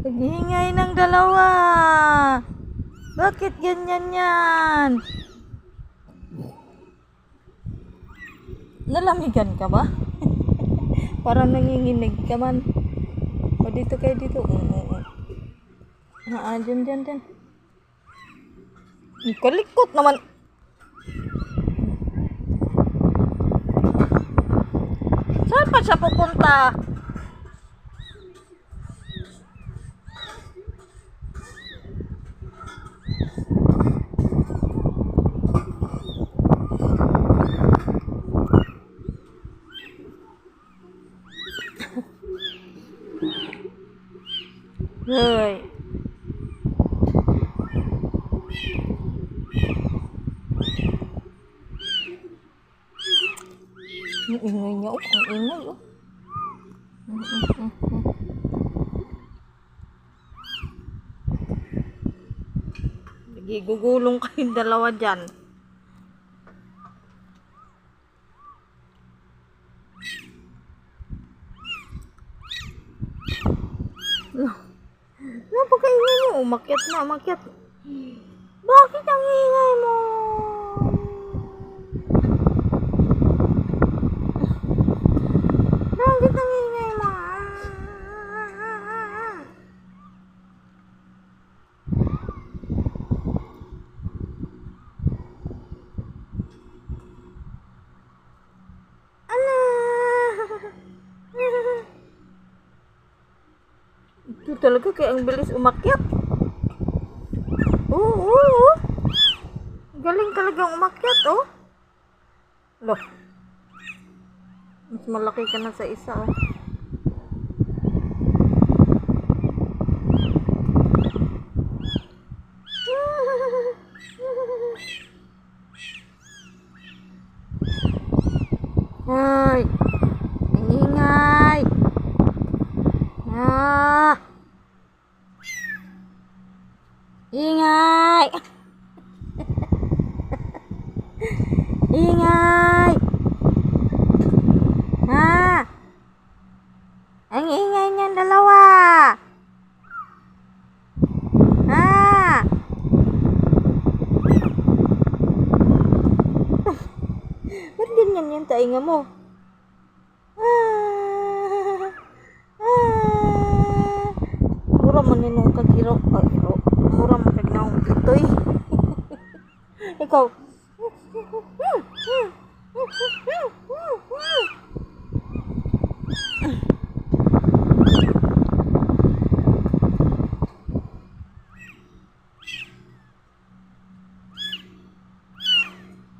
Naghihingay ng dalawa. Bakit ganyan yan? Nalamigan ka ba? Parang nanginginig ka man. O dito kayo dito. Ah, ah, dyan, dyan, dyan. Kalikot naman. Saan pa siya pupunta? Hoy. Ang ingay niya, oh. Ang ingay, oh. Mm, mm, mm. Lagi gugulong kayong dalawa dyan. Napakaingay mo. Umakyat na, umakyat. Bakit ang ingay mo? Ito talaga kaya ang bilis umakyat. Oo, oo, oo. Galing talagang umakyat, oh. Lo. Mas malaki ka na sa isa, oh. Hoy! Ingay! ingay! Ha? Ang ingay niyan dalawa! Ha? Ba't ganyan yung tainga mo? Ah, ah. Mura man yun nung kagiro. Ay. Mura man kaginaong itoy. Ikaw.